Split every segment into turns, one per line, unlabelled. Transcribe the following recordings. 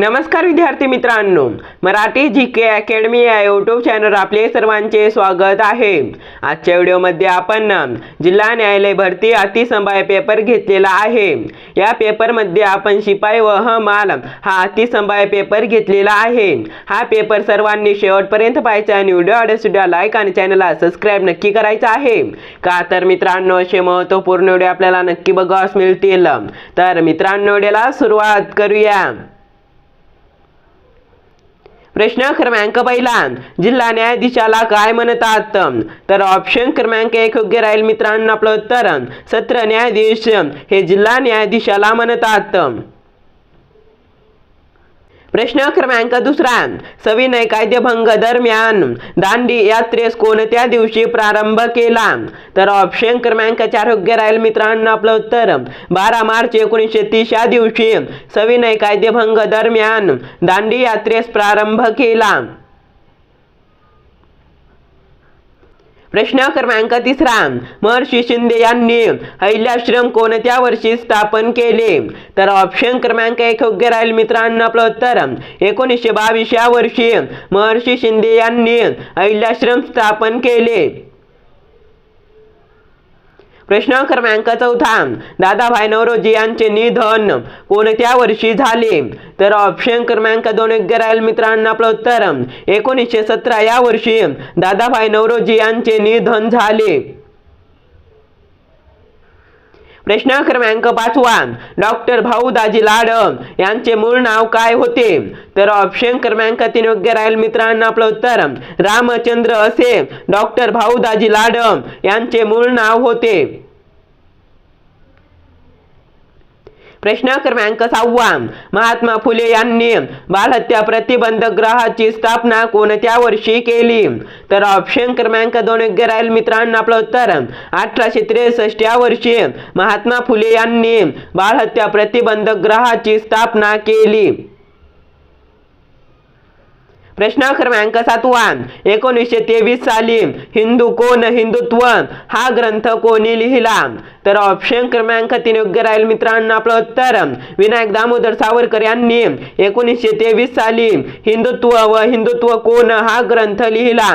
नमस्कार विद्यार्थी मित्रांनो. मराठी जी के अकॅडमी या यूट्यूब चॅनल आपले सर्वांचे स्वागत आहे. आजच्या व्हिडिओमध्ये आपण जिल्हा न्यायालय भरती अतिसंभाव्य पेपर घेतलेला आहे. या पेपरमध्ये आपण शिपाई व हमाल हा अतिसंभाव्य पेपर घेतलेला आहे. हा पेपर सर्वांनी शेवटपर्यंत पाहायचा आणि व्हिडिओ आवडल्यास लाईक आणि चॅनलला सबस्क्राईब नक्की करायचा आहे. का तर मित्रांनो असे महत्त्वपूर्ण व्हिडिओ आपल्याला नक्की बघावास मिळतील. तर मित्रांनो व्हिडिओला सुरुवात करूया. प्रश्न क्रमांक पहिला जिल्हा न्यायाधीशाला काय म्हणतात? तर ऑप्शन क्रमांक एक योग्य राहील मित्रांनो आपलं उत्तर. सत्र न्यायाधीश हे जिल्हा न्यायाधीशाला म्हणतात. प्रश्न क्रमांक दुसरा. सविनय कायदेभंग दरम्यान दांडी यात्रेस कोणत्या दिवशी प्रारंभ केला? तर ऑप्शन क्रमांक चार योग्य राहील मित्रांनो आपलं उत्तर. बारा मार्च एकोणीसशे तीस या दिवशी सविनय कायदेभंग दरम्यान दांडी यात्रेस प्रारंभ केला. प्रश्न क्रमांक तिसरा. महर्षी शिंदे यांनी अहिल्याश्रम कोणत्या वर्षी स्थापन केले? तर ऑप्शन क्रमांक एक योग्य राहील मित्रांनो आपलं उत्तर. एकोणीसशे बावीस या वर्षी महर्षी शिंदे यांनी अहिल्याश्रम स्थापन केले. प्रश्न क्रमांक चौथा दादाभाई नवरोजी यांचे निधन. कोणत्या वर्षी झाले? तर ऑप्शन क्रमांक दोन योग्य राहील मित्रांनो आपलं उत्तर. एकोणीसशे सतरा या वर्षी दादाभाई नवरोजी यांचे निधन झाले. प्रश्न क्रमांक पाचवा. डॉक्टर भाऊ दाजी लाड यांचे मूळ नाव काय होते? तर ऑप्शन क्रमांक तीन योग्य राहील मित्रांनो आपलं उत्तर. रामचंद्र असे. डॉक्टर भाऊ दाजी लाड यांचे मूळ नाव होते. प्रश्न क्रमांक सहावा महात्मा फुले यांनी बालहत्या प्रतिबंध ग्रहाची स्थापना कोणत्या वर्षी केली? तर ऑप्शन क्रमांक दोन योग्य राहील मित्रांनो आपलं उत्तर. अठराशे त्रेसष्ट या वर्षी महात्मा फुले यांनी बालहत्या प्रतिबंध ग्रहाची स्थापना केली. प्रश्न क्रमांक सातवा एकोणीसशे तेवीस साली हिंदू कोण हिंदुत्व हा ग्रंथ कोणी लिहिला? तर ऑप्शन क्रमांक तीन योग्य राहील मित्रांनो आपलं उत्तर. विनायक दामोदर सावरकर यांनी एकोणीसशे तेवीस साली हिंदुत्व व हिंदुत्व कोण हा ग्रंथ लिहिला.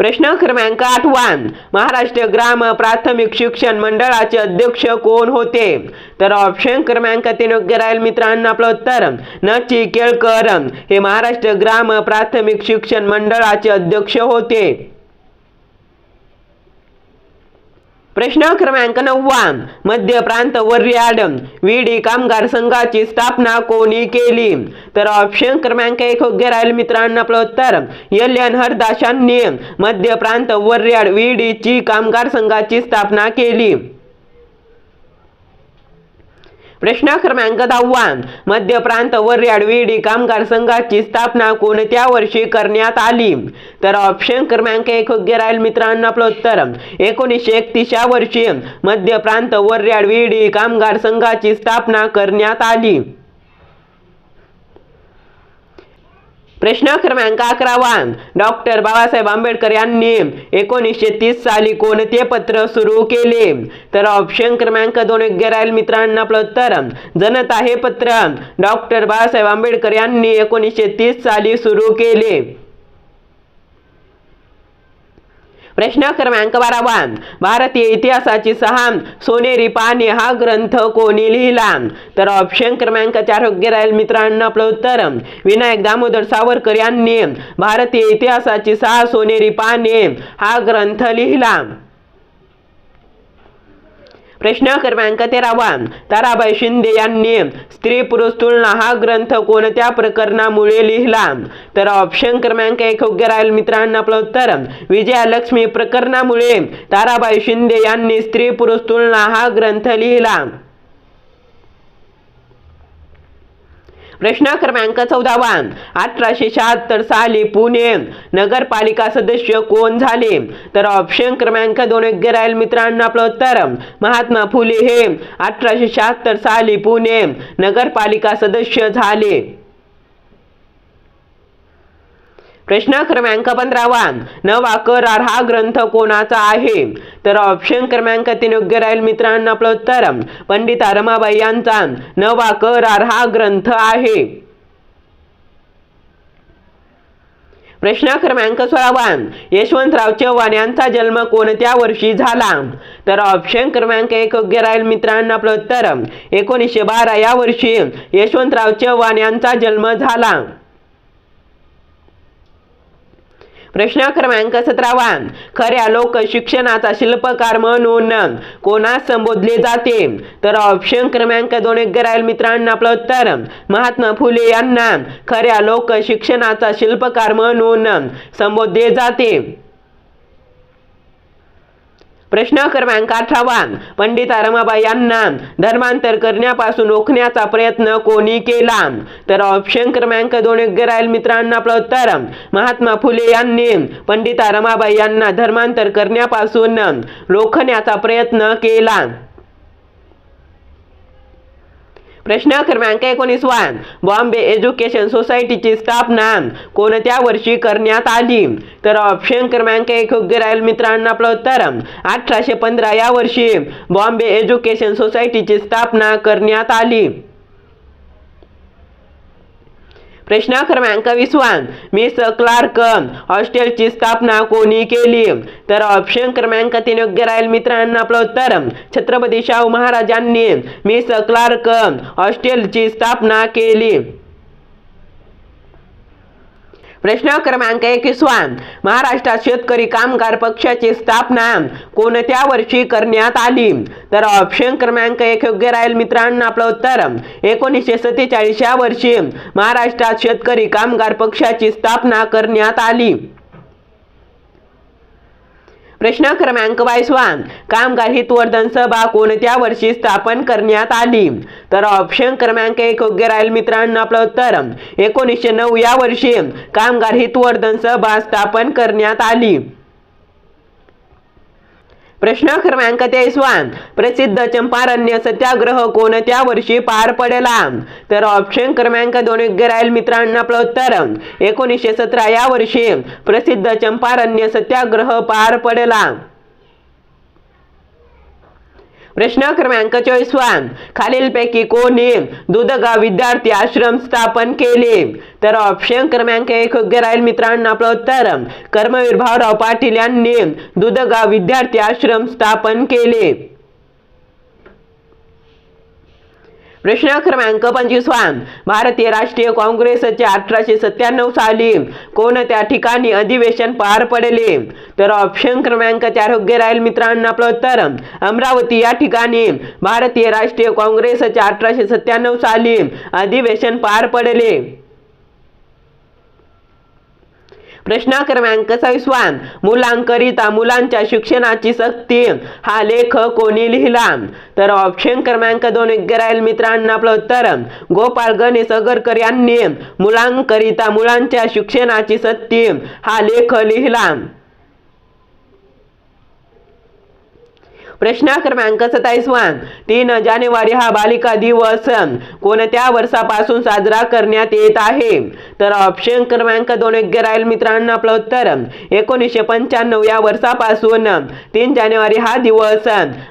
प्रश्न क्रमांक आठवा महाराष्ट्र ग्राम प्राथमिक शिक्षण मंडळाचे अध्यक्ष कोण होते? तर ऑप्शन क्रमांक तीन योग्य राहील मित्रांनो आपलं उत्तर नची केळकर. हे महाराष्ट्र ग्राम प्राथमिक शिक्षण मंडळाचे अध्यक्ष होते. प्रश्न क्रमांक नववा. मध्य प्रांत वर्याड. विडी कामगार संघाची स्थापना कोणी केली? तर ऑप्शन क्रमांक एक योग्य राहील मित्रांनो आपलं उत्तर. एल एन हरदासांनी मध्य प्रांत वर्याड विडीची कामगार संघाची स्थापना केली. प्रश्न क्रमांक दहावा. मध्य प्रांत वर्याडविडी कामगार संघाची स्थापना कोणत्या वर्षी करण्यात आली? तर ऑप्शन क्रमांक एक योग्य राहील मित्रांनो आपलं उत्तर. एकोणीसशे एकतीस या वर्षी मध्य प्रांत वर्याडविडी कामगार संघाची स्थापना करण्यात आली. प्रश्न क्रमांक अकरावा डॉक्टर बाबासाहेब आंबेडकर यांनी एकोणीसशे तीस साली कोणते पत्र सुरू केले? तर ऑप्शन क्रमांक दोन योग्य राहील मित्रांना आपलं उत्तर जनता हे पत्र. डॉक्टर बाबासाहेब आंबेडकर यांनी एकोणीसशे तीस साली सुरू केले. प्रश्न क्रमांक बारावा. भारतीय इतिहासाची सहा सोनेरी पाने हा ग्रंथ कोणी लिहिला? तर ऑप्शन क्रमांक चार योग्य राहील मित्रांनो आपलं उत्तर. विनायक दामोदर सावरकर यांनी भारतीय इतिहासाची सहा सोनेरी पाने हा ग्रंथ लिहिला. प्रश्न क्रमांक तेरावा. ताराबाई शिंदे यांनी स्त्री पुरुष तुलना हा ग्रंथ कोणत्या प्रकरणामुळे लिहिला? तर ऑप्शन क्रमांक एक योग्य राहील मित्रांनो आपलं उत्तर. विजयालक्ष्मी प्रकरणामुळे ताराबाई शिंदे यांनी स्त्री पुरुष तुलना हा ग्रंथ लिहिला. प्रश्न क्रमांक चौदावा. अठराशे शहात्तर साली पुणे नगरपालिका सदस्य कोण झाले? तर ऑप्शन क्रमांक दोन योग्य राहील मित्रांनो आपलं उत्तर. महात्मा फुले हे अठराशे शहात्तर साली पुणे नगरपालिका सदस्य झाले. प्रश्न क्रमांक पंधरावा नवा करार हा ग्रंथ कोणाचा आहे? तर ऑप्शन क्रमांक तीन योग्य राहील मित्रांनो आपलं उत्तर. पंडिता रमाबाई यांचा नवा करार हा ग्रंथ आहे. प्रश्न क्रमांक सोळावा यशवंतराव चव्हाण यांचा जन्म कोणत्या वर्षी झाला? तर ऑप्शन क्रमांक एक योग्य राहील मित्रांनो आपलं उत्तर. एकोणीसशे बारा या वर्षी यशवंतराव चव्हाण यांचा जन्म झाला. प्रश्न क्रमांक सतरावा खऱ्या लोक शिक्षणाचा शिल्पकार म्हणून कोणास संबोधले जाते? तर ऑप्शन क्रमांक दोन एक राहील मित्रांनो आपलं उत्तर. महात्मा फुले यांना. खऱ्या लोक शिक्षणाचा शिल्पकार म्हणून संबोधले जाते. प्रश्न क्रमांक अठरावा पंडिता रमाबाई यांना धर्मांतर करण्यापासून रोखण्याचा प्रयत्न कोणी केला? तर ऑप्शन क्रमांक दोन योग्य राहील मित्रांनो आपलं उत्तर. महात्मा फुले यांनी पंडिता रमाबाई यांना धर्मांतर करण्यापासून रोखण्याचा प्रयत्न केला. प्रश्न क्रमांक एकोणीसवा बॉम्बे एज्युकेशन सोसायटीची स्थापना. कोणत्या वर्षी करण्यात आली? तर ऑप्शन क्रमांक एक योग्य राहील मित्रांनो आपलं उत्तर. अठराशे पंधरा या वर्षी बॉम्बे एज्युकेशन सोसायटीची स्थापना करण्यात आली. प्रश्न क्रमांक विसवान मिस क्लार्क हॉस्टेलची स्थापना कोणी केली? तर ऑप्शन क्रमांक तीन योग्य राहील मित्रांनो आपलं उत्तर. छत्रपती शाहू महाराजांनी मिस क्लार्क हॉस्टेलची स्थापना केली. प्रश्न क्रमांक एकवीसवा महाराष्ट्रात शेतकरी कामगार पक्षाची स्थापना कोणत्या वर्षी करण्यात आली? तर ऑप्शन क्रमांक एक योग्य राहील मित्रांनो आपलं उत्तर. एकोणीसशे सत्तेचाळीस या वर्षी महाराष्ट्रात शेतकरी कामगार पक्षाची स्थापना करण्यात आली. प्रश्न क्रमांक बावीसवा कामगार हितवर्धन सभा कोणत्या वर्षी स्थापन करण्यात आली? तर ऑप्शन क्रमांक एक योग्य राहील मित्रांनो आपलं उत्तर. एकोणीसशे नऊ या वर्षी कामगार हितवर्धन सभा स्थापन करण्यात आली. प्रश्न क्रमांक तेवीसवा प्रसिद्ध चंपारण्य सत्याग्रह कोणत्या वर्षी पार पडला? तर ऑप्शन क्रमांक दोन योग्य राहील मित्रांनो आपलं उत्तर. एकोणीसशे सतरा या वर्षी प्रसिद्ध चंपारण्य सत्याग्रह पार पडला. प्रश्न क्रमांक चोवीसवा खालीलपैकी कोणी दुधगा विद्यार्थी आश्रम स्थापन केले? तर ऑप्शन क्रमांक एक योग्य राहील मित्रांनो आपलं उत्तर. कर्मवीर भाऊराव पाटील यांनी दुधगा विद्यार्थी आश्रम स्थापन केले. प्रश्न क्रमांक पंचवीसवा भारतीय राष्ट्रीय काँग्रेसचे अठराशे सत्त्याण्णव साली कोणत्या ठिकाणी अधिवेशन पार पडले? तर ऑप्शन क्रमांक चार योग्य राहील मित्रांनो आपलं उत्तर. अमरावती या ठिकाणी भारतीय राष्ट्रीय काँग्रेसचे अठराशे सत्त्याण्णव साली अधिवेशन पार पडले. प्रश्न क्रमांक सविसवा मुलांकरिता मुलांच्या शिक्षणाची सक्ती. हा लेख कोणी लिहिला? तर ऑप्शन क्रमांक दोन योग्य राहील मित्रांनो आपलं उत्तर. गोपाळ गणेश अगरकर यांनी मुलांकरिता मुलांच्या शिक्षणाची सक्ती. हा लेख लिहिला. प्रश्न क्रमांक सत्तावीसवा तीन जानेवारी हा बालिका दिवस. कोणत्या वर्षापासून साजरा करण्यात येत आहे? तर ऑप्शन क्रमांक दोन योग्य राहील मित्रांनो आपलं उत्तर. एकोणीसशे पंच्याण्णव या वर्षापासून तीन जानेवारी हा दिवस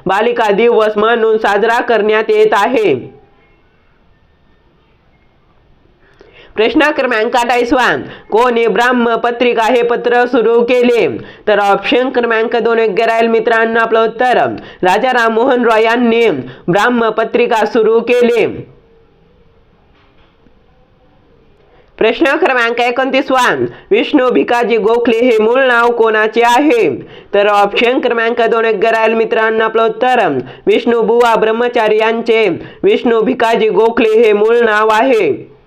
बालिका दिवस म्हणून साजरा करण्यात येत आहे. प्रश्न क्रमांक अठ्ठावीसवा कोणी ब्राह्म पत्रिका हे पत्र सुरू केले? तर ऑप्शन क्रमांक दोन योग्य राहील मित्रांनो आपलं उत्तर. राजा राममोहन रॉय यांनी ब्राह्म पत्रिका सुरू केले. प्रश्न क्रमांक एकोणतीसवा विष्णू भिकाजी गोखले हे मूळ नाव कोणाचे आहे? तर ऑप्शन क्रमांक दोन योग्य राहील मित्रांनो आपलं उत्तर. विष्णू बुवा ब्रह्मचारी यांचे. विष्णू भिकाजी गोखले हे मूळ नाव आहे.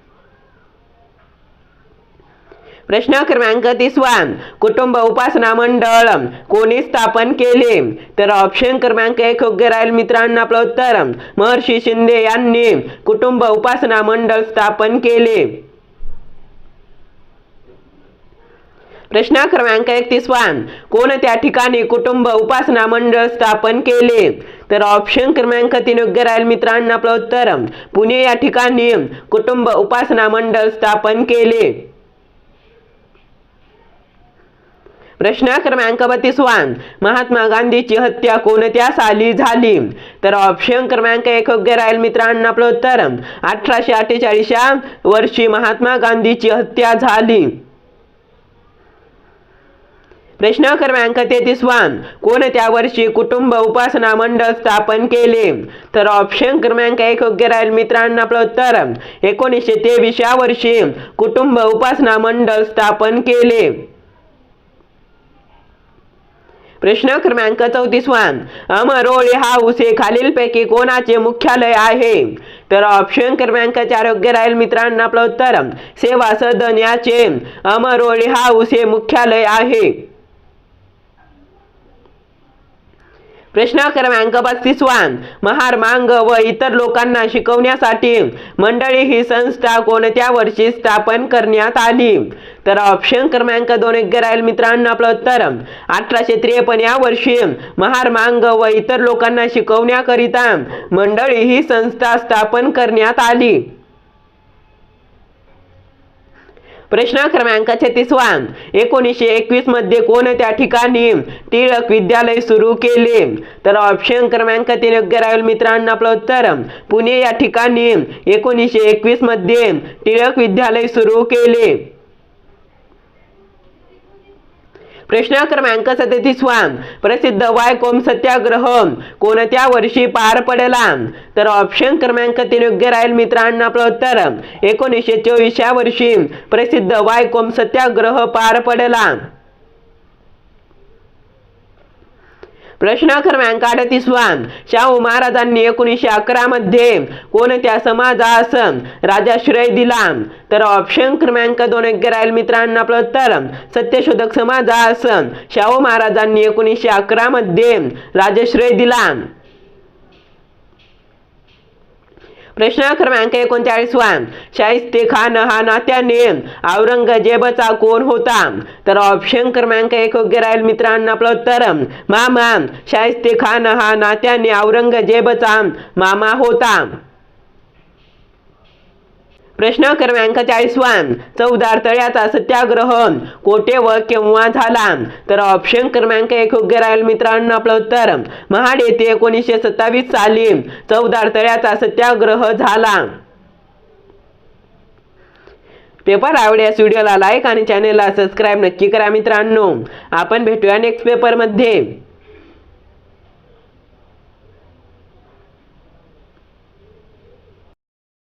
प्रश्न क्रमांक तीसवा कुटुंब उपासना मंडळ कोणी स्थापन केले? तर ऑप्शन क्रमांक एक योग्य राहील मित्रांनो आपलं उत्तर. महर्षी शिंदे यांनी कुटुंब उपासना मंडळ स्थापन केले. प्रश्न क्रमांक एकतीसवा कोणत्या ठिकाणी कुटुंब उपासना मंडळ स्थापन केले? तर ऑप्शन क्रमांक तीन योग्य राहील मित्रांनो आपलं उत्तर. पुणे या ठिकाणी कुटुंब उपासना मंडळ स्थापन केले. प्रश्न क्रमांक बत्तीसवा महात्मा गांधीची हत्या कोणत्या साली झाली? तर ऑप्शन क्रमांक एक योग्य राहील मित्रांनो आपलं उत्तर. अठराशे अठ्ठेचाळीसच्या वर्षी महात्मा गांधीची हत्या झाली. प्रश्न क्रमांक तेहतीसवा कोणत्या वर्षी कुटुंब उपासना मंडळ स्थापन केले? तर ऑप्शन क्रमांक एक योग्य राहील मित्रांना आपलं उत्तर. एकोणीसशे तेवीसच्या वर्षी कुटुंब उपासना मंडळ स्थापन केले. प्रश्न क्रमांक चौतीसवा अमरोळी हाऊस हे खालीलपैकी कोणाचे मुख्यालय आहे? तर ऑप्शन क्रमांक चार योग्य राहील मित्रांनो आपलं उत्तर. सेवा सदन याचे. अमरोळी हाऊस हे मुख्यालय आहे. प्रश्न क्रमांक पस्तीसवा महार मांग व इतर लोकांना शिकवण्यासाठी मंडळी ही संस्था कोणत्या वर्षी स्थापन करण्यात आली? तर ऑप्शन क्रमांक दोन राहील मित्रांनो आपलं उत्तर. अठराशे त्रेपन्न या वर्षी महार मांग व इतर लोकांना शिकवण्याकरिता मंडळी ही संस्था स्थापन करण्यात आली. प्रश्न क्रमांक छत्तीसवा एकोणीसशे एकवीसमध्ये कोणत्या ठिकाणी टिळक विद्यालय सुरू केले? तर ऑप्शन क्रमांक तीन योग्य राहील मित्रांनो आपलं उत्तर. पुणे या ठिकाणी एकोणीसशे एकवीसमध्ये टिळक विद्यालय सुरू केले. प्रश्न क्रमांक सदतीसवा प्रसिद्ध वायकोम सत्याग्रह कोणत्या वर्षी पार पडला तर ऑप्शन क्रमांक तीन योग्य राहील मित्रांनो आपलं उत्तर. एकोणीसशे चोवीसच्या वर्षी प्रसिद्ध वायकोम सत्याग्रह पार पडला प्रश्न क्रमांक अडतीसवा शाहू महाराजांनी एकोणीसशे अकरा मध्ये कोणत्या समाजास राजाश्रय दिला तर ऑप्शन क्रमांक दोन योग्य राहील मित्रांनो आपलं उत्तर. सत्यशोधक समाजास शाहू महाराजांनी एकोणीसशे अकरा मध्ये दिला प्रश्न क्रमांक एकोणचाळीसवा शाहिस्ते खान हा नात्याने औरंगजेबचा कोण होता? तर ऑप्शन क्रमांक एक योग्य राहील मित्रांनो आपलं उत्तर. मामा. शाहिस्ते खान हा नात्याने औरंगजेबचा मामा होता. प्रश्न क्रमांक चाळीसवा चौदार तळ्याचा सत्याग्रह कोठे व केव्हा झाला? तर ऑप्शन क्रमांक एक योग्य राहील मित्रांनो आपलं उत्तर. महाड येथे एकोणीसशे सत्तावीस साली चौदार तळ्याचा सत्याग्रह झाला. पेपर आवडल्यास व्हिडिओला लाईक आणि चॅनेलला सबस्क्राईब नक्की करा मित्रांनो. आपण भेटूया नेक्स्ट पेपरमध्ये